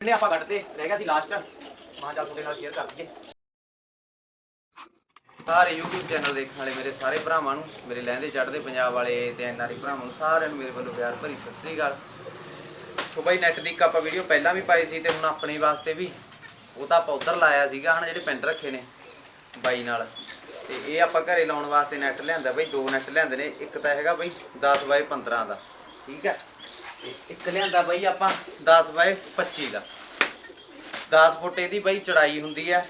ਨੇ ਆਪਾਂ ਕੱਢਦੇ ਰਹਿ ਗਿਆ ਸੀ ਲਾਸਟ ਮਾਂ ਚੱਲ ਤੁਹਾਡੇ ਨਾਲ ਸ਼ੇਅਰ ਕਰ ਦਈਏ ਸਾਰੇ YouTube ਚੈਨਲ ਦੇਖਣ ਵਾਲੇ ਮੇਰੇ ਸਾਰੇ ਭਰਾਵਾਂ ਨੂੰ, ਮੇਰੇ ਲਹਿੰਦੇ ਚੜ੍ਹਦੇ ਪੰਜਾਬ ਵਾਲੇ ਤੇ ਐਨਆਰਈ ਭਰਾਵਾਂ ਨੂੰ ਸਾਰਿਆਂ ਨੂੰ ਮੇਰੇ ਵੱਲੋਂ ਪਿਆਰ ਭਰੀ ਸਤਿ ਸ੍ਰੀ ਅਕਾਲ। ਸੋ ਬਾਈ ਨੈਟ ਦੀ ਇੱਕ ਆਪਾਂ ਵੀਡੀਓ ਪਹਿਲਾਂ ਵੀ ਪਾਈ ਸੀ ਤੇ ਹੁਣ ਆਪਣੇ ਵਾਸਤੇ ਵੀ, ਉਹ ਤਾਂ ਆਪਾਂ ਉੱਧਰ ਲਾਇਆ ਸੀਗਾ, ਹਨਾ, ਜਿਹੜੇ ਪਿੰਡ ਰੱਖੇ ਨੇ ਬਾਈ ਨਾਲ। ਤੇ ਇਹ ਆਪਾਂ ਘਰੇ ਲਾਉਣ ਵਾਸਤੇ ਨੈਟ ਲਿਆਂਦਾ ਬਈ, ਦੋ ਨੈਟ ਲਿਆਂਦੇ ਨੇ, ਇੱਕ ਤਾਂ ਹੈਗਾ ਬਈ 10 ਬਾਈ 15 ਦਾ, ਠੀਕ ਹੈ? ਇੱਕ ਲਿਆਂਦਾ ਬਾਈ ਆਪਾਂ 10 ਬਾਏ 25 ਦਾ। 10 ਫੁੱਟ ਇਹਦੀ ਬਈ ਚੜਾਈ ਹੁੰਦੀ ਹੈ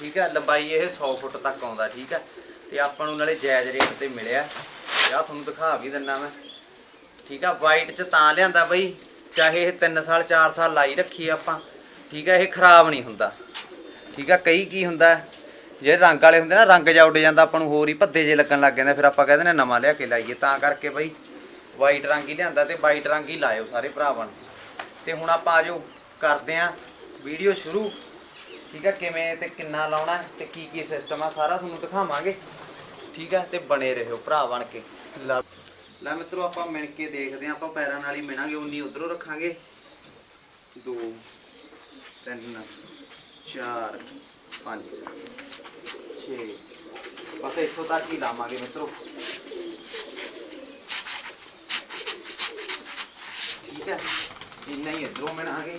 ਠੀਕ ਹੈ ਲੰਬਾਈ ਇਹ 100 ਫੁੱਟ ਤੱਕ ਆਉਂਦਾ, ਠੀਕ ਹੈ ਤੇ ਆਪਾਂ ਨੂੰ ਨਾਲੇ ਜਾਇਜ਼ ਰੇਟ ਤੇ ਮਿਲਿਆ। ਤੇ ਆਹ ਤੁਹਾਨੂੰ ਦਿਖਾ ਵੀ ਦਿੰਨਾ ਮੈਂ। ਠੀਕ ਆ? ਵਾਈਟ ਚ ਤਾਂ ਲਿਆਂਦਾ ਬਈ, ਚਾਹੇ ਇਹ 3 ਸਾਲ 4 ਸਾਲ ਲਾਈ ਰੱਖੀ ਆਪਾਂ। ਠੀਕ ਆ? ਇਹ ਖਰਾਬ ਨਹੀਂ ਹੁੰਦਾ। ਠੀਕ ਆ? ਕਈ ਕੀ ਹੁੰਦਾ ਜਿਹੜੇ ਰੰਗ ਵਾਲੇ ਹੁੰਦੇ ਨਾ, ਰੰਗ ਜਾ ਉੱਡ ਜਾਂਦਾ ਆਪਾਂ ਨੂੰ, ਹੋਰ ਹੀ ਭੱਦੇ ਜੇ ਲੱਗਣ ਲੱਗ ਜਾਂਦੇ ਫਿਰ ਆਪਾਂ ਕਹਿੰਦੇ ਨੇ ਨਵਾਂ ਲਿਆ ਕੇ ਲਾਈਏ। ਤਾਂ ਕਰਕੇ ਬਈ ਵਾਈਟ ਰੰਗ ਹੀ ਲਿਆਂਦਾ ਤੇ ਵਾਈਟ ਰੰਗ ਹੀ ਲਾਇਓ ਸਾਰੇ ਭਰਾਵਾਂ ਨੇ। ਤੇ ਹੁਣ ਆਪਾਂ ਆਜੋ ਕਰਦੇ ਆਂ ਵੀਡੀਓ ਸ਼ੁਰੂ। ਠੀਕ ਆ, ਕਿਵੇਂ ਤੇ ਕਿੰਨਾ ਲਾਉਣਾ ਹੈ ਤੇ ਕੀ ਕੀ ਸਿਸਟਮ ਆ, ਸਾਰਾ ਤੁਹਾਨੂੰ ਦਿਖਾਵਾਂਗੇ। ਠੀਕ ਆ, ਤੇ ਬਣੇ ਰਹੋ ਭਰਾ ਬਣ ਕੇ। ਲਾ ਲੈ ਮਿੱਤਰੋ, ਆਪਾਂ ਮਿਣ ਕੇ ਦੇਖਦੇ ਆਂ, ਆਪਾਂ ਪੈਰਾਂ ਨਾਲ ਹੀ ਮਿਣਾਂਗੇ ਉਨੀ ਉਧਰੋਂ ਰੱਖਾਂਗੇ। 2 3 4 5 6 ਬਸ ਇੱਥੋਂ ਤੱਕ ਹੀ ਲਾਵਾਂਗੇ ਮਿੱਤਰੋ। ਠੀਕ ਹੈ। ਇੰਨਾ ਹੀ ਇਧਰੋਂ ਮਿਣਾਂਗੇ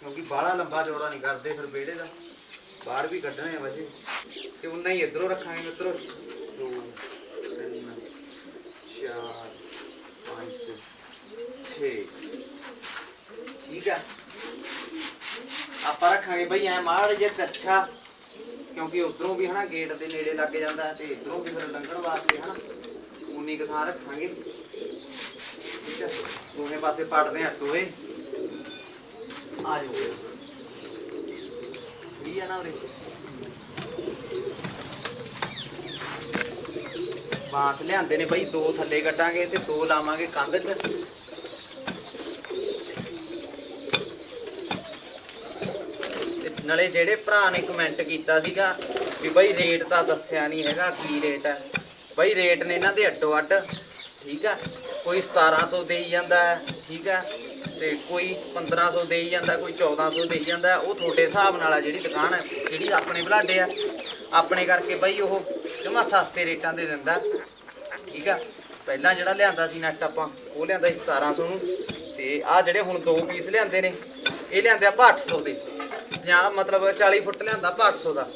ਕਿਉਂਕਿ ਬਾਹਲਾ ਲੰਬਾ ਚੌੜਾ ਨਹੀਂ ਕਰਦੇ ਫਿਰ ਵਿਹੜੇ ਦਾ। ਬਾਹਰ ਵੀ ਕੱਢਣੇ ਆ ਵਜੇ। ਤੇ ਉਨਾ ਹੀ ਇਧਰੋਂ ਰੱਖਾਂਗੇ ਮਿੱਤਰੋ 2 3 4 5 6 ਠੀਕ ਆ। ਆਪਾਂ ਰੱਖਾਂਗੇ ਬਈ, ਐ ਮਾੜ ਜੇ ਅੱਛਾ ਕਿਉਂਕਿ ਉਧਰੋਂ ਵੀ ਹਨਾ ਗੇਟ ਦੇ ਨੇੜੇ ਲੱਗ ਜਾਂਦਾ ਹੈ ਤੇ ਇਧਰੋਂ ਵੀ ਫਿਰ ਲੰਘਣ ਵਾਸਤੇ ਹਨਾ। ਉਨੀ ਕੁ ਥਾਂ ਰੱਖਾਂਗੇ। ਪਾਸੇ ਪੜਦੇ ਆ ਟੋਏ। ਆ ਜਾਓ। ਵੀ ਆ ਨਾ ਉਰੇ? ਬਾਂਸ ਲਿਆਂਦੇ ਨੇ ਬਈ ਦੋ ਥੱਲੇ ਕੱਢਾਂਗੇ ਤੇ ਦੋ ਲਾਵਾਂਗੇ ਕੰਧ 'ਚ। ਨਾਲੇ ਜਿਹੜੇ ਭਰਾ ਨੇ ਕਮੈਂਟ ਕੀਤਾ ਸੀਗਾ ਵੀ ਬਈ ਰੇਟ ਤਾਂ ਦੱਸਿਆ ਨਹੀਂ ਹੈਗਾ ਕੀ ਰੇਟ ਹੈ ਬਈ ਰੇਟ ਨੇ ਇਹਨਾਂ ਦੇ ਅੱਡੋ ਅੱਡ ਠੀਕ ਆ? ਕੋਈ 1700 ਦੇਈ ਜਾਂਦਾ ਹੈ, ਠੀਕ ਆ? ਤੇ ਕੋਈ 1500 ਦੇਈ ਜਾਂਦਾ, ਕੋਈ 1400 ਦੇਈ ਜਾਂਦਾ, ਉਹ ਤੁਹਾਡੇ ਹਿਸਾਬ ਨਾਲ ਆ ਜਿਹੜੀ ਦੁਕਾਨ ਹੈ ਜਿਹੜੀ ਆਪਣੇ ਬਲਾਡੇ ਆ। ਆਪਣੇ ਕਰਕੇ ਬਈ ਉਹ ਜਮਾ ਸਸਤੇ ਰੇਟਾਂ ਦੇ ਦਿੰਦਾ। ਠੀਕ ਆ? ਪਹਿਲਾਂ ਜਿਹੜਾ ਲਿਆਂਦਾ ਸੀ ਨੈਟ ਆਪਾਂ, ਉਹ ਲਿਆਂਦਾ ਸੀ 1700 ਨੂੰ। ਤੇ ਆ ਜਿਹੜੇ ਹੁਣ ਦੋ ਪੀਸ ਲਿਆਂਦੇ ਨੇ, ਇਹ ਲਿਆਂਦੇ ਆਪਾਂ 800 ਦੇ। ਜਾਂ ਮਤਲਬ 40 ਫੁੱਟ ਲਿਆਂਦਾ ਆਪਾਂ 800 ਦਾ।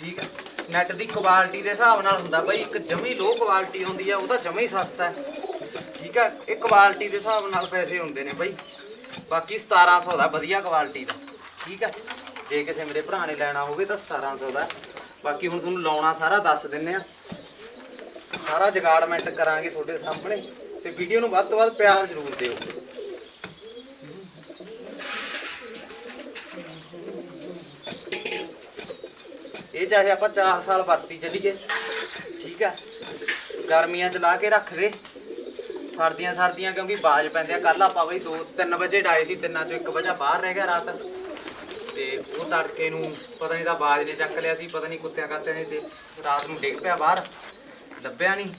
ਠੀਕ ਹੈ ਨੈਟ ਦੀ ਕੁਆਲਿਟੀ ਦੇ ਹਿਸਾਬ ਨਾਲ ਹੁੰਦਾ ਬਈ, ਇੱਕ ਜਮੀ ਲੋ ਕੁਆਲਿਟੀ ਹੁੰਦੀ ਆ, ਉਹਦਾ ਜਮਾ ਸਸਤਾ। ਹੈ ਠੀਕ ਹੈ ਇਹ ਕੁਆਲਿਟੀ ਦੇ ਹਿਸਾਬ ਨਾਲ ਪੈਸੇ ਹੁੰਦੇ ਨੇ ਬਈ। ਬਾਕੀ 1700 ਦਾ, ਵਧੀਆ ਕੁਆਲਿਟੀ ਦਾ, ਠੀਕ ਹੈ ਜੇ ਕਿਸੇ ਮੇਰੇ ਭਰਾ ਨੇ ਲੈਣਾ ਹੋਵੇ ਤਾਂ 1700 ਦਾ। ਬਾਕੀ ਹੁਣ ਤੁਹਾਨੂੰ ਲਾਉਣਾ ਸਾਰਾ ਦੱਸ ਦਿੰਨੇ ਆ। ਸਾਰਾ ਜਗਾੜਮੈਂਟ ਕਰਾਂਗੇ ਤੁਹਾਡੇ ਸਾਹਮਣੇ। ਤੇ ਵੀਡੀਓ ਨੂੰ ਵੱਧ ਤੋਂ ਵੱਧ ਪਿਆਰ ਜ਼ਰੂਰ ਦਿਓ। ਇਹ ਚਾਹੇ ਆਪਾਂ 4 ਸਾਲ ਵਰਤੀ ਚੱਲੀਏ, ਠੀਕ ਆ। ਗਰਮੀਆਂ ਚ ਲਾ ਕੇ ਰੱਖ ਦੇ। ਸਰਦੀਆਂ ਸਰਦੀਆਂ ਕਿਉਂਕਿ ਬਾਜ ਪੈਂਦੇ ਆ। ਕੱਲ ਆਪਾਂ ਬਈ 2 3 ਵਜੇ ਡਾਏ ਸੀ, ਤਿੰਨਾਂ ਚੋਂ ਇੱਕ ਵਜਾ ਬਾਹਰ ਰਹਿ ਗਿਆ ਰਾਤ। ਤੇ ਉਹ ਤੜਕੇ ਨੂੰ ਪਤਾ ਨਹੀਂ ਤਾਂ ਬਾਜ ਨੇ ਚੱਕ ਲਿਆ ਸੀ, ਪਤਾ ਨਹੀਂ ਕੁੱਤਿਆਂ ਕਾਤਿਆਂ ਨੇ ਤੇ ਰਾਤ ਨੂੰ ਡਿੱਗ ਪਿਆ ਬਾਹਰ। ਲੱਭਿਆ ਨਹੀਂ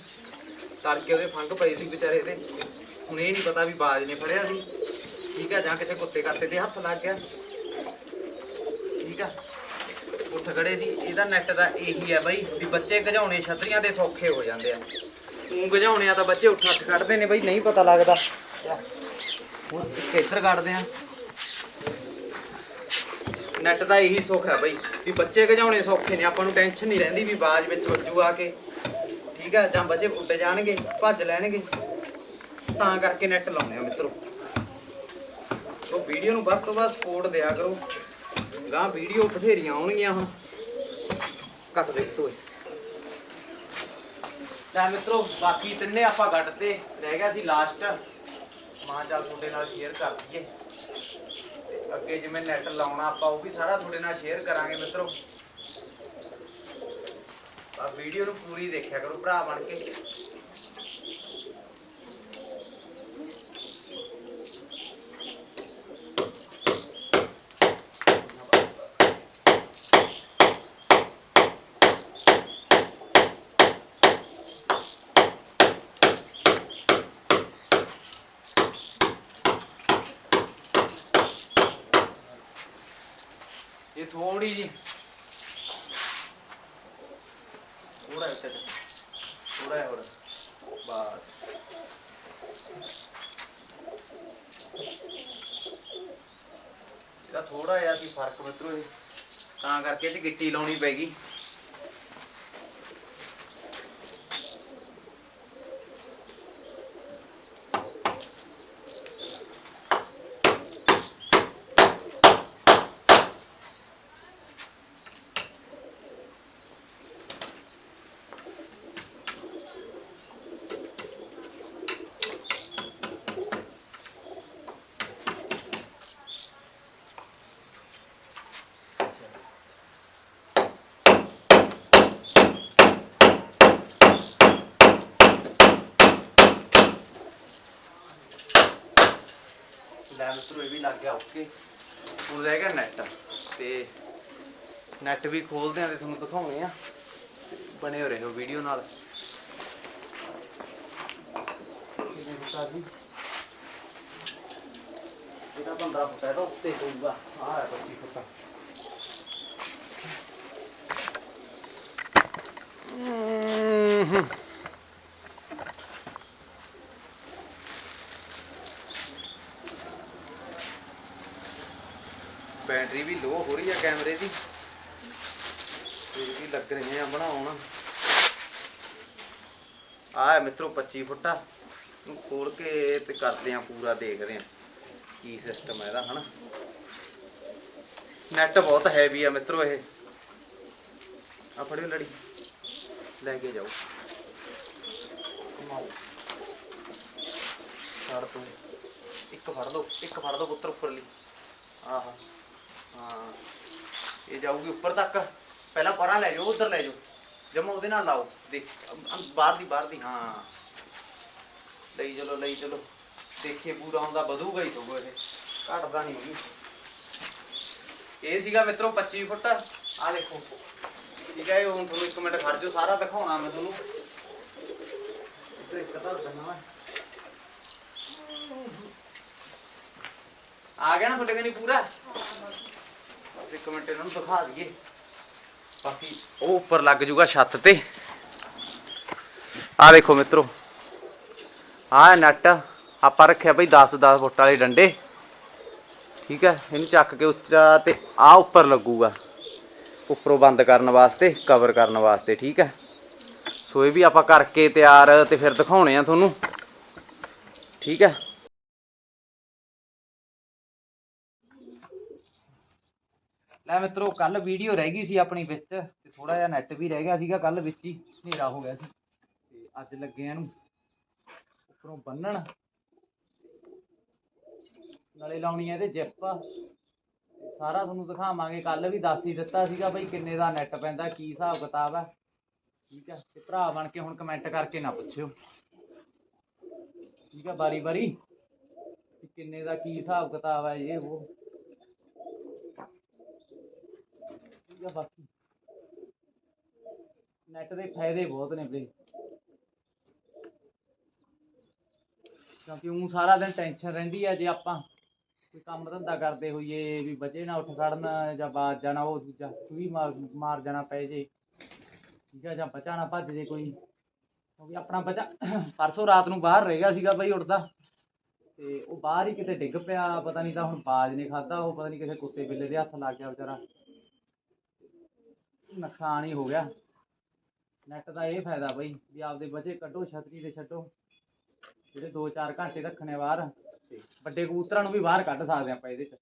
ਤੜਕੇ ਉਹਦੇ ਫੰਗ ਪਈ ਸੀ ਵਿਚਾਰੇ ਦੇ। ਹੁਣ ਇਹ ਨਹੀਂ ਪਤਾ ਵੀ ਬਾਜ ਨੇ ਫੜਿਆ ਸੀ। ਠੀਕ ਆ, ਜਾਂ ਕਿਸੇ ਕੁੱਤੇ ਕਾਤੇ ਦੇ ਹੱਥ ਲੱਗ ਗਿਆ। ਠੀਕ ਆ। ਉੱਠ ਖੜੇ ਸੀ। ਇਹਦਾ ਨੈਟ ਦਾ ਇਹੀ ਹੈ ਬਈ ਵੀ ਬੱਚੇ ਗਜਾਉਣੇ ਛਤਰੀਆਂ ਦੇ ਸੌਖੇ ਹੋ ਜਾਂਦੇ ਆ। ਉਹ ਗਜਾਉਣੇ ਆ ਤਾਂ ਬੱਚੇ ਉੱਠ ਹੱਥ ਕੱਢਦੇ ਨੇ ਬਈ, ਨਹੀਂ ਪਤਾ ਲੱਗਦਾ। ਹੁਣ ਇੱਕ ਇੱਧਰ ਕੱਢਦੇ ਆ। ਨੈਟ ਦਾ ਇਹੀ ਸੁੱਖ ਹੈ ਬਈ, ਵੀ ਬੱਚੇ ਗਜਾਉਣੇ ਸੌਖੇ ਨੇ, ਆਪਾਂ ਨੂੰ ਟੈਨਸ਼ਨ ਨਹੀਂ ਰਹਿੰਦੀ ਵੀ ਬਾਜ ਵਿੱਚ ਵੱਜੂ ਆ ਕੇ। ਠੀਕ ਆ, ਜਾਂ ਬੱਚੇ ਉੱਡ ਜਾਣਗੇ, ਭੱਜ ਲੈਣਗੇ। ਤਾਂ ਕਰਕੇ ਨੈਟ ਲਾਉਣੇ ਆ ਮਿੱਤਰੋ। ਉਹ ਵੀਡੀਓ ਨੂੰ ਵੱਧ ਤੋਂ ਵੱਧ ਸਪੋਰਟ ਦਿਆ ਕਰੋ। ਗਾਂ ਵੀਡੀਓ ਬਥੇਰੀਆਂ ਆਉਣਗੀਆਂ ਹੁਣ। ਕੱਟ ਦੇ ਤੋਏ ਲੈ ਮਿੱਤਰੋ, ਬਾਕੀ ਤਿੰਨੇ ਆਪਾਂ ਕੱਢਤੇ ਰਹਿ ਗਿਆ ਸੀ ਲਾਸਟ ਮਾਂ ਚੱਲ ਤੁਹਾਡੇ ਨਾਲ ਸ਼ੇਅਰ ਕਰ ਦਈਏ। ਤੇ ਅੱਗੇ ਜਿਵੇਂ ਨੈਟ ਲਾਉਣਾ ਆਪਾਂ, ਉਹ ਵੀ ਸਾਰਾ ਤੁਹਾਡੇ ਨਾਲ ਸ਼ੇਅਰ ਕਰਾਂਗੇ ਮਿੱਤਰੋ। ਆ ਵੀਡੀਓ ਨੂੰ ਪੂਰੀ ਦੇਖਿਆ ਕਰੋ ਭਰਾ ਬਣ ਕੇ ਥੋੜੀ ਜੀ ਥੋੜਾ ਉੱਤੇ ਥੋੜਾ ਹੋਰ ਬਸ ਥੋੜਾ ਜਿਹਾ ਸੀ ਫ਼ਰਕ ਮਿੱਤਰੋ ਇਹ। ਤਾਂ ਕਰਕੇ ਇਹ 'ਚ ਗਿੱਟੀ ਲਾਉਣੀ ਪੈਗੀ ਲੈ ਮਿੱਤਰੋ ਇਹ ਵੀ ਲੱਗ ਗਿਆ ਓਕੇ ਹੁਣ ਰਹਿ ਗਿਆ ਨੈਟ ਤੇ ਨੈਟ ਵੀ ਖੋਲਦੇ ਆ ਤੇ ਤੁਹਾਨੂੰ ਦਿਖਾਉਣੇ ਆ। ਬਣੇ ਹੋ ਰਹੇ ਹੋ ਵੀਡੀਓ ਨਾਲ। ਕਿਵੇਂ ਬਤਾ ਦੀ ਇਹਦਾ ਉੱਤੇ ਹੋਊਗਾ। ਆਹ ਹੈ 25 ਫੁੱਟ ਹਮ ਬੈਟਰੀ ਵੀ ਲੋ ਹੋ ਰਹੀ ਆ ਕੈਮਰੇ ਦੀ। ਫਿਰ ਵੀ ਲੱਗ ਰਹੇ ਆ ਬਣਾਉਣ। ਆ ਮਿੱਤਰੋ 25 ਫੁੱਟਾ। ਨੂੰ ਖੋਲ ਕੇ ਤੇ ਕਰਦੇ ਆ ਪੂਰਾ, ਦੇਖਦੇ ਆ ਕੀ ਸਿਸਟਮ ਹੈ ਇਹਦਾ, ਹਨਾ। ਨੈਟ ਬਹੁਤ ਹੈਵੀ ਆ ਮਿੱਤਰੋ ਇਹ। ਆ ਫੜਿਓ ਲੜੀ। ਲੈ ਕੇ ਜਾਓ। ਘੁਮਾਓ। ਫੜ ਤੂੰ। ਇੱਕ ਫੜ ਲਓ, ਇੱਕ ਫੜ ਲਓ ਪੁੱਤਰ ਉੱਪਰਲੀ। ਆਹਾ। ਹਾਂ। ਇਹ ਜਾਊਗੀ ਉੱਪਰ ਤੱਕ। ਪਹਿਲਾਂ ਪਰਾਂ ਲੈ ਜਾਓ, ਉਧਰ ਲੈ ਜਾਓ। ਜਮਾ ਉਹਦੇ ਨਾਲ ਲਾਓ। ਦੇਖ, ਅਮ- ਬਾਹਰ ਦੀ ਬਾਹਰ ਦੀ। ਹਾਂ। ਲਈ ਚਲੋ ਲਈ ਚਲੋ। ਦੇਖੇ ਪੂਰਾ ਹੁੰਦਾ ਵਧੂਗਾ ਹੀ ਸਗੋਂ ਇਹ। ਘਟਦਾ ਨਹੀਂ ਹੋਗੀ ਇਹ ਸੀਗਾ ਮਿੱਤਰੋ 25 ਫੁੱਟ। ਆ ਦੇਖੋ। ਠੀਕ ਹੈ, ਇਹ ਹੁਣ ਤੁਹਾਨੂੰ ਇੱਕ ਮਿੰਟ ਖੜ ਜਾਓ, ਸਾਰਾ ਦਿਖਾਉਣਾ ਮੈਂ ਤੁਹਾਨੂੰ। ਇੱਧਰ ਇੱਕ ਤਾਂ ਦਿਖਾਉਣਾ ਆ ਗਿਆ ਨਾ ਤੁਹਾਡੇ ਕਨੀ ਪੂਰਾ? ਇੱਕ ਮਿੰਟ ਇਹਨਾਂ ਨੂੰ ਦਿਖਾ ਦਈਏ। ਬਾਕੀ ਉਹ ਉੱਪਰ ਲੱਗ ਜੂਗਾ ਛੱਤ ਤੇ। ਆਹ ਦੇਖੋ ਮਿੱਤਰੋ, ਆਹ ਨੱਟ ਆਪਾਂ ਰੱਖਿਆ ਬਈ 10 10 ਫੁੱਟ ਵਾਲੇ ਡੰਡੇ। ਠੀਕ ਹੈ, ਇਹਨੂੰ ਚੱਕ ਕੇ ਉੱਚਾ ਤੇ ਆ ਉੱਪਰ ਲੱਗੂਗਾ। ਉੱਪਰੋਂ ਬੰਦ ਕਰਨ ਵਾਸਤੇ ਕਵਰ ਕਰਨ ਵਾਸਤੇ, ਠੀਕ ਹੈ। ਸੋ ਇਹ ਵੀ ਆਪਾਂ ਕਰਕੇ ਤਿਆਰ ਤੇ ਫਿਰ ਦਿਖਾਉਣੇ ਆ ਤੁਹਾਨੂੰ। ਠੀਕ ਹੈ। ਲੈ ਮਿੱਤਰੋ ਕੱਲ ਵੀਡੀਓ ਰਹਿ ਗਈ ਸੀ ਆਪਣੀ ਵਿੱਚ ਤੇ ਥੋੜਾ ਜਿਹਾ ਨੈਟ ਵੀ ਰਹਿ ਗਿਆ ਸੀਗਾ ਕੱਲ ਵਿੱਚ ਹੀ ਹਨੇਰਾ ਹੋ ਗਿਆ ਸੀ। ਤੇ ਅੱਜ ਲੱਗੇ ਇਹਨੂੰ ਉੱਪਰੋਂ ਬੰਨਣ ਨਾਲੇ ਲਾਉਣੀ ਆ ਇਹਦੇ ਜਿੱਪ ਸਾਰਾ ਤੁਹਾਨੂੰ ਦਿਖਾਵਾਂਗੇ। ਕੱਲ ਵੀ ਦੱਸ ਹੀ ਦਿੱਤਾ ਸੀਗਾ ਬਈ ਕਿੰਨੇ ਦਾ ਨੈਟ ਪੈਂਦਾ, ਕੀ ਹਿਸਾਬ ਕਿਤਾਬ ਹੈ ਠੀਕ ਹੈ ਤੇ ਭਰਾ ਬਣ ਕੇ ਹੁਣ ਕਮੈਂਟ ਕਰਕੇ ਨਾ ਪੁੱਛਿਓ। ਠੀਕ ਹੈ ਬਾਰੀ ਬਾਰੀ ਕਿੰਨੇ ਦਾ ਕੀ ਹਿਸਾਬ ਕਿਤਾਬ ਹੈ ਇਹ ਉਹ। ਠੀਕ ਹੈ ਬਾਕੀ। ਨੈਟ ਦੇ ਫਾਇਦੇ ਬਹੁਤ ਨੇ ਵੀਰੇ। ਕਿਉਂਕਿ ਉਹ ਸਾਰਾ ਦਿਨ ਟੈਨਸ਼ਨ ਰਹਿੰਦੀ ਹੈ ਜੇ ਆਪਾਂ ਕੋਈ ਕੰਮ ਧੰਦਾ ਕਰਦੇ ਹੋਈਏ ਵੀ ਬਚੇ ਨਾ ਉੱਠ ਖੜਨ ਜਾਂ ਬਾਜ ਜਾਣਾ ਉਹ ਦੂਜਾ ਵੀ ਮਾਰ ਮਾਰ ਜਾਣਾ ਪੈ ਜੇ। ਠੀਕ ਆ ਜਾਂ ਬਚਾ ਨਾ ਭੱਜ ਜੇ ਕੋਈ। ਕਿਉਂਕਿ ਆਪਣਾ ਬੱਚਾ, ਪਰਸੋਂ ਰਾਤ ਨੂੰ ਬਾਹਰ ਰਹਿ ਗਿਆ ਸੀਗਾ ਬਈ ਉੱਠਦਾ। ਤੇ ਉਹ ਬਾਹਰ ਹੀ ਕਿਤੇ ਡਿੱਗ ਪਿਆ, ਪਤਾ ਨਹੀਂ ਤਾਂ ਹੁਣ ਬਾਜ ਨੇ ਖਾਦਾ ਉਹ ਪਤਾ ਨਹੀਂ ਕਿਸੇ ਕੁੱਤੇ ਬਿੱਲੇ ਦੇ ਹੱਥ ਲੱਗ ਗਿਆ ਵਿਚਾਰਾ। ਨੁਕਸਾਨ ਹੀ ਹੋ ਗਿਆ। ਨੈਟ ਦਾ ਇਹ ਫਾਇਦਾ ਬਈ, ਵੀ ਆਪਦੇ ਬੱਚੇ ਕੱਢੋ, ਛਤਰੀ ਤੇ ਛੱਡੋ। ਜਿਹੜੇ 2-4 ਘੰਟੇ ਰੱਖਣੇ ਬਾਹਰ ਤੇ ਵੱਡੇ ਕਬੂਤਰਾਂ ਨੂੰ ਵੀ ਬਾਹਰ ਕੱਢ ਸਕਦੇ ਆਪਾਂ ਇਹਦੇ ਚ।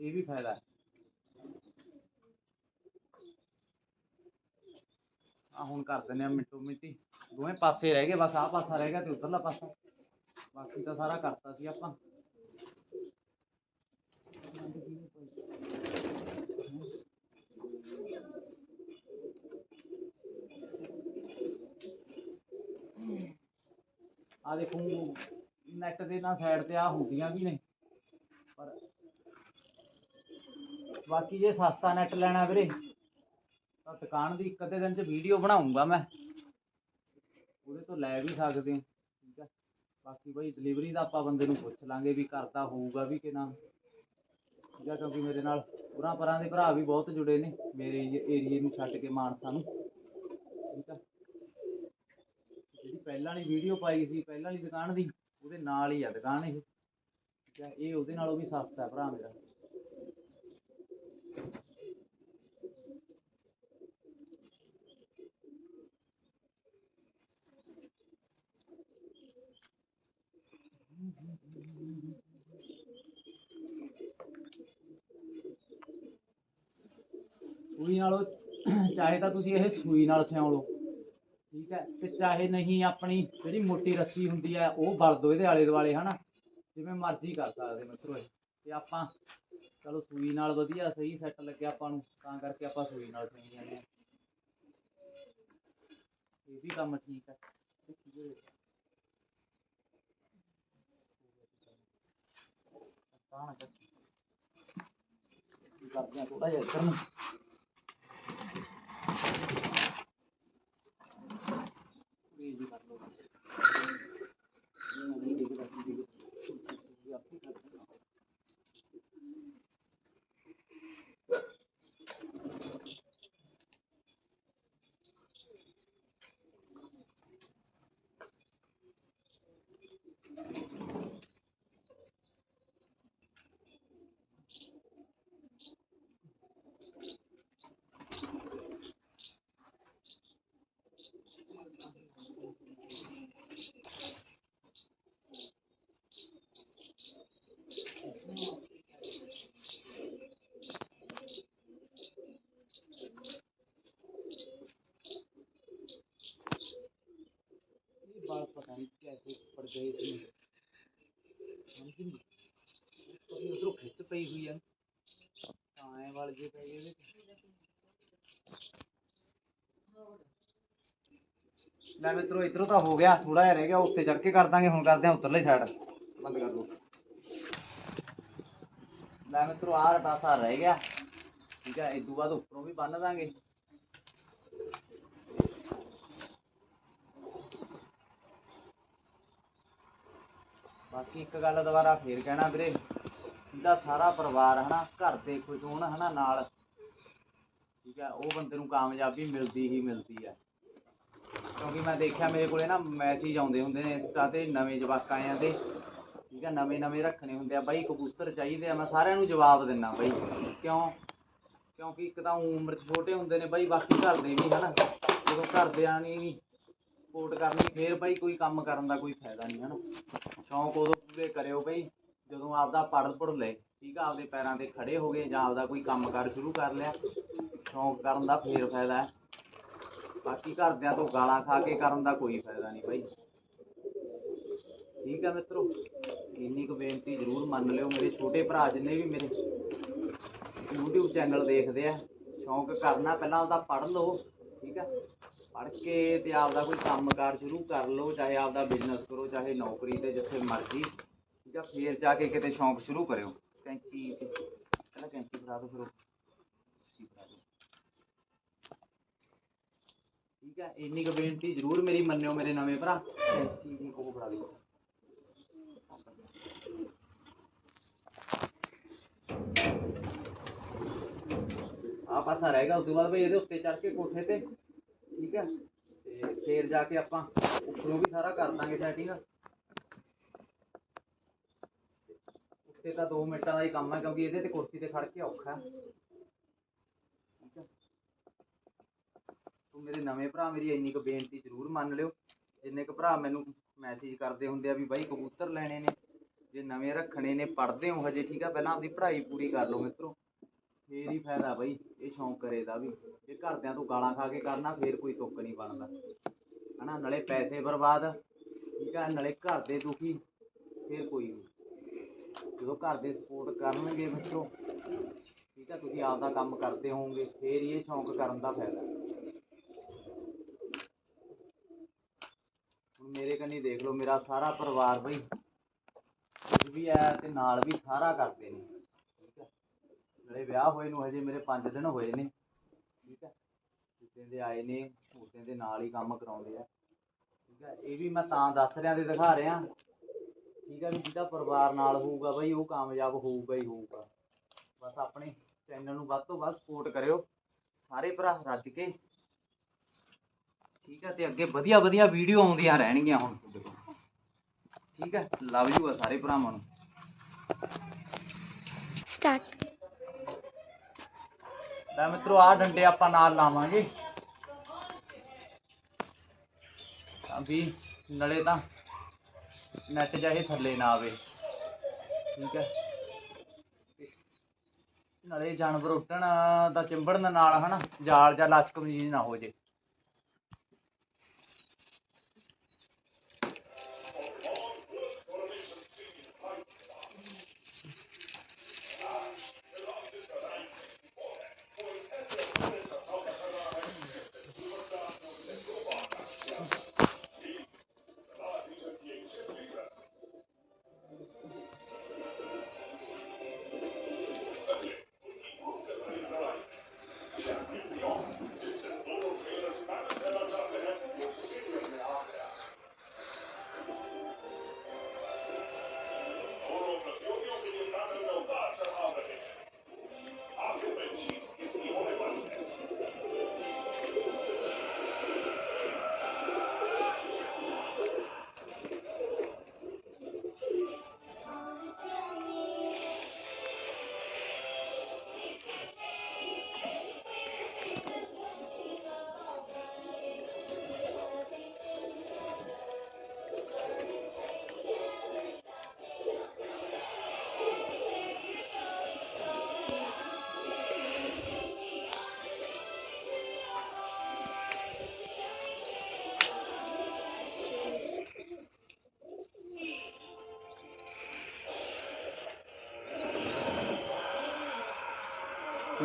ਇਹ ਵੀ ਫਾਇਦਾ। ਹੈ ਆ ਹੁਣ ਕਰ ਦਿੰਦੇ ਆ ਮਿੰਟੋ ਮਿੰਟੀ। ਦੋਵੇਂ ਪਾਸੇ ਰਹਿ ਗਏ, ਬਸ ਆਹ ਪਾਸਾ ਰਹਿ ਗਿਆ ਤੇ ਉਧਰਲਾ ਪਾਸਾ। ਬਾਕੀ ਤਾਂ ਸਾਰਾ ਕਰਤਾ ਸੀ ਆਪਾਂ। ਆ ਦੇਖੋ ਨੈਟ ਦੇ ਨਾਲ ਸਾਈਡ ਤੇ ਆ ਹੁੰਦੀਆਂ ਵੀ ਨੇ। ਪਰ ਬਾਕੀ ਜੇ ਸਸਤਾ ਨੈਟ ਲੈਣਾ ਵੀਰੇ, ਤਾਂ ਦੁਕਾਨ ਦੀ ਇੱਕ ਅੱਧੇ ਦਿਨ ਚ ਵੀਡੀਓ ਬਣਾਉਂਗਾ ਮੈਂ। ਉਹਦੇ ਤੋਂ ਲੈ ਵੀ ਸਕਦੇ ਹਾਂ, ਠੀਕ ਹੈ ਬਾਕੀ ਬਈ ਡਿਲੀਵਰੀ ਦਾ ਆਪਾਂ ਬੰਦੇ ਨੂੰ ਪੁੱਛ ਲਾਂਗੇ ਵੀ ਕਰਦਾ ਹੋਊਗਾ ਵੀ ਕਿ ਨਾ। ਠੀਕ ਹੈ ਕਿਉਂਕਿ ਮੇਰੇ ਨਾਲ ਉਰਾਂ ਪਰਾਂ ਦੇ ਭਰਾ ਵੀ ਬਹੁਤ ਜੁੜੇ ਨੇ, ਮੇਰੇ ਏਰੀਏ ਨੂੰ ਛੱਡ ਕੇ ਮਾਨਸਾ ਨੂੰ। ਠੀਕ ਹੈ ਪਹਿਲਾਂ ਵਾਲੀ ਵੀਡੀਓ ਪਾਈ ਸੀ, ਪਹਿਲਾਂ ਵਾਲੀ ਦੁਕਾਨ ਦੀ, ਉਹਦੇ ਨਾਲ ਹੀ ਆ ਦੁਕਾਨ ਇਹ। ਠੀਕ ਆ ਇਹ ਉਹਦੇ ਨਾਲੋਂ ਵੀ ਸਸਤਾ ਭਰਾ ਮੇਰਾ। ਸੂਈ ਨਾਲੋਂ ਚਾਹੇ ਤਾਂ ਤੁਸੀਂ ਇਹ ਸੂਈ ਨਾਲ ਸਿਉਂ ਲਓ। ਠੀਕ ਹੈ, ਤੇ ਚਾਹੇ ਨਹੀਂ ਆਪਣੀ ਜਿਹੜੀ ਮੋਟੀ ਰੱਸੀ ਹੁੰਦੀ ਹੈ, ਉਹ ਵਲ ਦਿਓ ਇਹਦੇ ਆਲੇ ਦੁਆਲੇ, ਹਨਾ? ਜਿਵੇਂ ਮਰਜ਼ੀ ਕਰ ਸਕਦੇ ਮਿੱਤਰੋ ਇਹ। ਤੇ ਆਪਾਂ, ਚਲੋ ਸੂਈ ਨਾਲ ਵਧੀਆ ਸਹੀ ਸੈੱਟ ਲੱਗਿਆ ਆਪਾਂ ਨੂੰ, ਤਾਂ ਕਰਕੇ ਆਪਾਂ ਸੂਈ ਨਾਲ ਸਿਉਂ ਜਾਂਦੇ ਇਹ ਵੀ ਕੰਮ ਠੀਕ ਹੈ। ਤਾਂ ਕਰਦੇ ਆ ਥੋੜਾ ਜਿਹਾ ਇੱਧਰ ਨੂੰ। was. ਲੈ ਮਿੱਤਰੋ, ਇਧਰੋਂ ਤਾਂ ਹੋ ਗਿਆ ਥੋੜਾ ਜਿਹਾ ਰਹਿ ਗਿਆ, ਉੱਤੇ ਚੜ ਕੇ ਕਰ ਦਾਂਗੇ, ਹੁਣ ਕਰਦੇ ਆ ਉੱਤਰਲੇ ਸਾਈਡ ਬੰਦ ਕਰ ਦੋ। ਲੈ ਮਿੱਤਰੋ, ਆਹ ਪਾਸਾ ਰਹਿ ਗਿਆ। ਠੀਕ ਹੈ ਇਦੋਂ ਬਾਅਦ ਉੱਪਰੋਂ ਵੀ ਬੰਨ ਦਾਂਗੇ। ਬਾਕੀ ਇੱਕ ਗੱਲ ਦੁਬਾਰਾ ਫੇਰ ਕਹਿਣਾ ਵੀਰੇ, ਇਹਦਾ ਸਾਰਾ ਪਰਿਵਾਰ ਹਨਾ, ਘਰ ਦੇ ਖੁਸ਼ ਹੋਣ ਹਨਾ ਨਾਲ। ਠੀਕ ਹੈ, ਉਹ ਬੰਦੇ ਨੂੰ ਕਾਮਯਾਬੀ ਮਿਲਦੀ ਹੀ ਮਿਲਦੀ ਹੈ। ਕਿਉਂਕਿ ਮੈਂ ਦੇਖਿਆ ਮੇਰੇ ਕੋਲੇ ਨਾ ਮੈਸੇਜ ਆਉਂਦੇ ਹੁੰਦੇ ਨੇ ਇੰਸਟਾ ਤੇ, ਨਵੇਂ ਜਵਾਕਾਂ ਆਇਆਂ ਤੇ ਠੀਕ ਹੈ ਨਵੇਂ ਨਵੇਂ ਰੱਖਣੇ ਹੁੰਦੇ ਆ। ਬਾਈ, ਕਬੂਤਰ ਚਾਹੀਦੇ ਆ। ਮੈਂ ਸਾਰਿਆਂ ਨੂੰ ਜਵਾਬ ਦਿੰਦਾ ਬਾਈ। ਕਿਉਂ? ਕਿਉਂਕਿ ਇੱਕ ਤਾਂ ਉਮਰ 'ਚ ਛੋਟੇ ਹੁੰਦੇ ਨੇ ਬਾਈ, ਬਾਕੀ ਘਰ ਦੇ ਵੀ ਹਨਾ। ਜਦੋਂ ਘਰਦਿਆਂ ਨੇ ਵੀ ਸਪੋਰਟ ਕਰਨੀ, ਫੇਰ ਬਾਈ ਕੋਈ ਕੰਮ ਕਰਨ ਦਾ ਕੋਈ ਫਾਇਦਾ ਨਹੀਂ, ਹਨਾ। ਸ਼ੌਂਕ ਉਦੋਂ ਪੂਰੇ ਕਰਿਓ ਬਈ, ਜਦੋਂ ਆਪਦਾ ਪੜ੍ਹ ਪੜ ਲੈ ਠੀਕ ਆ, ਆਪਦੇ ਪੈਰਾਂ ਤੇ ਖੜੇ ਹੋ ਗਏ ਜਾਂ ਆਪਦਾ ਕੋਈ ਕੰਮ ਕਾਰ ਸ਼ੁਰੂ ਕਰ ਲਿਆ। ਸ਼ੌਂਕ ਕਰਨ ਦਾ ਫੇਰ ਫਾਇਦਾ ਹੈ। ਬਾਕੀ ਘਰਦਿਆਂ ਤੋਂ ਗਾਲਾਂ ਖਾ ਕੇ ਕਰਨ ਦਾ ਕੋਈ ਫਾਇਦਾ ਨਹੀਂ ਬਾਈ। ਠੀਕ ਹੈ ਮਿੱਤਰੋ, ਇੰਨੀ ਕੁ ਬੇਨਤੀ ਜ਼ਰੂਰ ਮੰਨ ਲਿਓ ਮੇਰੇ ਛੋਟੇ ਭਰਾ ਜਿੰਨੇ ਵੀ ਮੇਰੇ YouTube ਚੈਨਲ ਦੇਖਦੇ ਆ, ਸ਼ੌਂਕ ਕਰਨਾ ਪਹਿਲਾਂ ਉਹਦਾ ਪੜ੍ਹ ਲਓ, ਠੀਕ ਹੈ ਪੜ੍ਹ ਕੇ ਤੇ ਆਪਦਾ ਕੋਈ ਕੰਮਕਾਰ ਸ਼ੁਰੂ ਕਰ ਲਓ, ਚਾਹੇ ਆਪਦਾ ਬਿਜ਼ਨਸ ਕਰੋ, ਚਾਹੇ ਨੌਕਰੀ ਤੇ ਜਿੱਥੇ ਮਰਜ਼ੀ, ਠੀਕ ਆ? ਫੇਰ ਜਾ ਕੇ ਕਿਤੇ ਸ਼ੌਂਕ ਸ਼ੁਰੂ ਕਰਿਓ। ਕੈਂਚੀ ਪਹਿਲਾਂ ਕੈਂਚੀ ਫੜਾ ਦਿਓ ਫਿਰ ਉਹ ਕੈਂਚੀ ਫੜਾ ਦਿਓ ਠੀਕ ਹੈ ਇੰਨੀ ਕੁ ਬੇਨਤੀ ਜ਼ਰੂਰ ਮੇਰੀ ਮੰਨਿਓ ਮੇਰੇ ਨਵੇਂ ਭਰਾ ਕੈਂਚੀ ਦੀ ਉਹ ਫੜਾ ਦਿਓ ਆ ਪਾਸਾ ਰਹੇਗਾ ਉਸ ਤੋਂ ਬਾਅਦ ਬਈ ਇਹਦੇ ਉੱਤੇ ਚੜ ਕੇ ਕੋਠੇ ਤੇ ਠੀਕ ਹੈ ਤੇ ਫੇਰ ਜਾ ਕੇ ਆਪਾਂ ਉੱਪਰੋਂ ਵੀ ਸਾਰਾ ਕਰ ਦਾਂਗੇ ਸੈਟਿੰਗ ਉੱਤੇ ਤਾਂ 2 ਮਿੰਟਾਂ ਦਾ ਹੀ ਕੰਮ ਹੈ ਕਿਉਂਕਿ ਇਹਦੇ ਤੇ ਕੁਰਸੀ ਤੇ ਖੜ ਕੇ ਔਖਾ ਹੈ ਠੀਕ ਹੈ ਤੂੰ ਮੇਰੇ ਨਵੇਂ ਭਰਾ ਮੇਰੀ ਇੰਨੀ ਕੁ ਬੇਨਤੀ ਜ਼ਰੂਰ ਮੰਨ ਲਿਓ। ਜਿੰਨੇ ਕੁ ਭਰਾ ਮੈਨੂੰ ਮੈਸੇਜ ਕਰਦੇ ਹੁੰਦੇ ਆ ਵੀ ਬਾਈ ਕਬੂਤਰ ਲੈਣੇ ਨੇ, ਜੇ ਨਵੇਂ ਰੱਖਣੇ ਨੇ ਪੜ੍ਹਦੇ ਹੋ ਹਜੇ, ਠੀਕ ਆ, ਪਹਿਲਾਂ ਆਪਦੀ ਪੜ੍ਹਾਈ ਪੂਰੀ ਕਰ ਲਓ ਮਿੱਤਰੋ। ਫੇਰ ਹੀ ਫਾਇਦਾ ਬਾਈ, ਇਹ ਸ਼ੌਂਕ ਕਰੇ ਦਾ ਵੀ। ਜੇ ਘਰਦਿਆਂ ਤੋਂ ਗਾਲਾਂ ਖਾ ਕੇ ਕਰਨਾ, ਫੇਰ ਕੋਈ ਤੁੱਕ ਨਹੀਂ ਬਣਦਾ। ਹਨਾ, ਨਾਲੇ ਪੈਸੇ ਬਰਬਾਦ, ਠੀਕ ਆ, ਨਾਲੇ ਘਰ ਦੇ ਦੁਖੀ, ਫੇਰ ਕੋਈ ਨਹੀਂ। ਜਦੋਂ ਘਰ ਦੇ ਸਪੋਰਟ ਕਰਨਗੇ ਮਿੱਤਰੋ, ਠੀਕ ਆ, ਤੁਸੀਂ ਆਪਦਾ ਕੰਮ ਕਰਦੇ ਹੋਵੋਗੇ, ਫੇਰ ਹੀ ਇਹ ਸ਼ੌਂਕ ਕਰਨ ਦਾ ਫਾਇਦਾ। ਮੇਰੇ ਕੰਨੀ ਦੇਖ ਲਓ, ਮੇਰਾ ਸਾਰਾ ਪਰਿਵਾਰ ਬਈ ਕੁਝ ਵੀ ਹੈ ਤੇ ਨਾਲ ਵੀ ਸਾਰਾ ਕਰਦੇ ਨੇ, ਠੀਕ ਹੈ? ਨਾਲੇ ਵਿਆਹ ਹੋਏ ਨੂੰ ਹਜੇ ਮੇਰੇ 5 ਦਿਨ ਹੋਏ ਨੇ, ਠੀਕ ਹੈ? ਜਿੱਦਾਂ ਦੇ ਆਏ ਨੇ ਉਸੇ ਦੇ ਨਾਲ ਹੀ ਕੰਮ ਕਰਾਉਂਦੇ ਆ, ਠੀਕ ਹੈ? ਇਹ ਵੀ ਮੈਂ ਤਾਂ ਦੱਸ ਰਿਹਾ ਤੇ ਦਿਖਾ ਰਿਹਾ, ਠੀਕ ਹੈ ਵੀ ਜਿਹਦਾ ਪਰਿਵਾਰ ਨਾਲ ਹੋਊਗਾ ਬਈ, ਉਹ ਕਾਮਯਾਬ ਹੋਊਗਾ ਹੀ ਹੋਊਗਾ। ਬਸ ਆਪਣੇ ਚੈਨਲ ਨੂੰ ਵੱਧ ਤੋਂ ਵੱਧ ਸਪੋਰਟ ਕਰਿਓ, ਸਾਰੇ ਭਰਾ ਰੱਜ ਕੇ ਠੀਕ ਹੈ ਤੇ ਅੱਗੇ ਵਧੀਆ ਵਧੀਆ ਵੀਡੀਓ ਆਉਂਦੀਆਂ ਰਹਿਣਗੀਆਂ ਹੁਣ। ਤੁਹਾਡੇ ਕੋਲ ਠੀਕ ਹੈ ਲਵ ਯੂ ਆ ਸਾਰੇ ਭਰਾਵਾਂ ਨੂੰ। ਸਟਾਰਟ ਲੈ ਮਿੱਤਰੋ ਆ ਡੰਡੇ ਆਪਾਂ ਨਾਲ ਲਾਵਾਂਗੇ। ਤਾਂ ਵੀ ਨਲੇ ਤਾਂ ਨੈਟ ਜਾਏ ਥੱਲੇ ਨਾ ਆਵੇ। ਠੀਕ ਹੈ ਨਾਲੇ ਜਾਨਵਰ ਉੱਡਣ ਦਾ ਚਿੰਬੜਨ ਨਾਲ ਹਨਾ ਜਾਲ ਜਾਂ ਲਚਕ ਜੀ ਨਾ ਹੋ ਜੇ।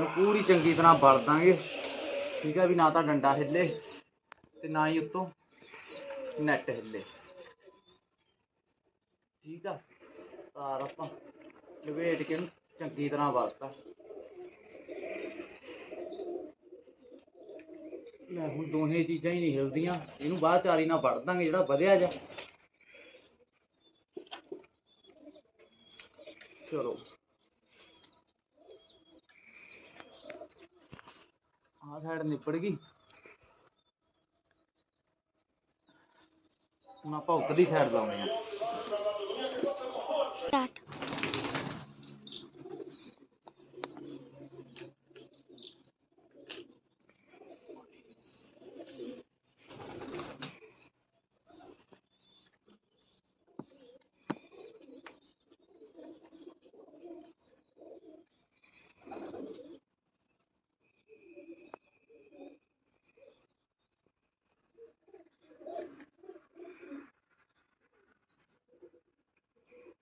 ਇਹਨੂੰ ਪੂਰੀ ਚੰਗੀ ਤਰ੍ਹਾਂ ਵਲ ਦਾਂਗੇ। ਠੀਕ ਹੈ ਵੀ ਨਾ ਤਾਂ ਡੰਡਾ ਹਿੱਲੇ ਤੇ ਨਾ ਹੀ ਉੱਤੋਂ ਨੈਟ ਹਿੱਲੇ। ਠੀਕ ਆ, ਤਾਰ ਆਪਾਂ ਲਵੇਟ ਕੇ ਚੰਗੀ ਤਰ੍ਹਾਂ ਵਲਤਾ। ਲੈ ਹੁਣ ਦੋਹੇ ਚੀਜ਼ਾਂ ਹੀ ਨਹੀਂ ਹਿਲਦੀਆਂ, ਇਹਨੂੰ ਬਾਅਦ ਚਾਰੀ ਨਾਲ ਵੜ ਦਾਂਗੇ ਜਿਹੜਾ ਵਧਿਆ ਜਾ ਚਲੋ ਆਹ ਸਾਈਡ ਨਿਪੜ ਗਈ। ਹੁਣ ਆਪਾਂ ਉੱਤਰਲੀ ਸਾਈਡ ਲਾਉਣੇ ਆ ਸਟਾਰਟ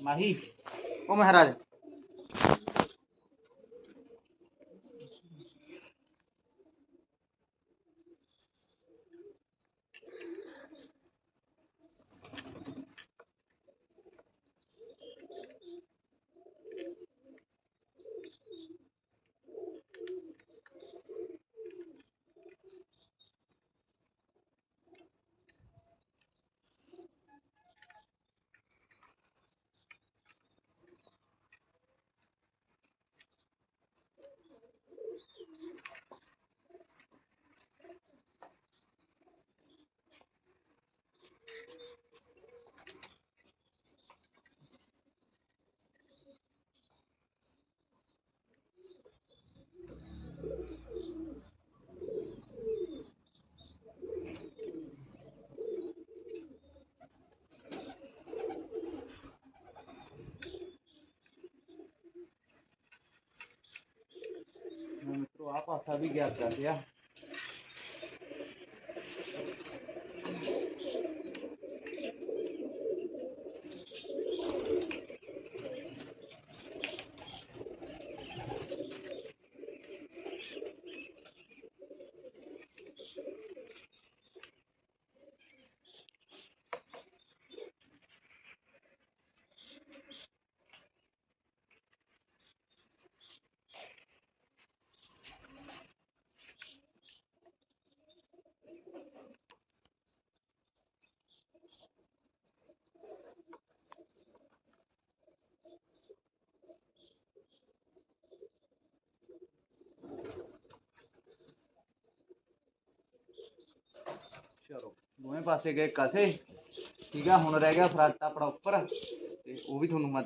Marie. Como é, Heraldo? ਮਿੱਤਰੋ ਆ ਪਾਸਾ ਵੀ ਗਿਆ ਕਰ ਰਿਹਾ ਦੋਵੇਂ ਪਾਸੇ ਗਏ ਕਸੇ। ਠੀਕ ਆ, ਹੁਣ ਰਹਿ ਗਿਆ ਫਰਾਟਾ ਪ੍ਰੋਪਰ ਤੇ ਉਹ ਵੀ ਤੁਹਾਨੂੰ ਮੈਂ